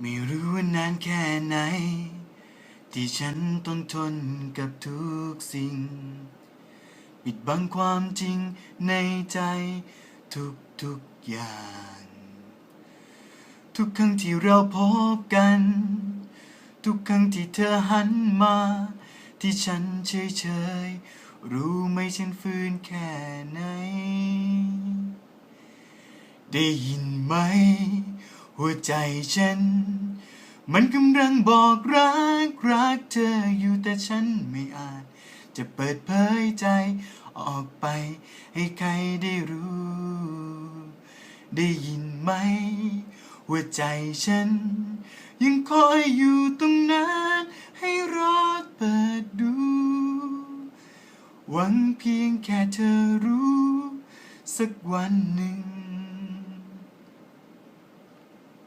ไม่รู้ว่านานแค่ไหน ที่ฉันต้องทนกับทุกสิ่ง ปิดบังความจริงในใจทุกๆอย่าง ทุกครั้งที่เราพบกัน ทุกครั้งที่เธอหันมา ที่ฉันเฉยๆรู้ไหมฉันฟื้นแค่ไหน ได้ยินไหม หัวใจฉัน มันกำลังบอกรักรักเธออยู่แต่ฉันไม่อาจ จะเปิดเผยใจออกไปให้ใครได้รู้ ได้ยินไหม หัวใจฉัน ยังคอยอยู่ตรงนั้นให้รอเปิดดู หวังเพียงแค่เธอรู้ สักวันหนึ่ง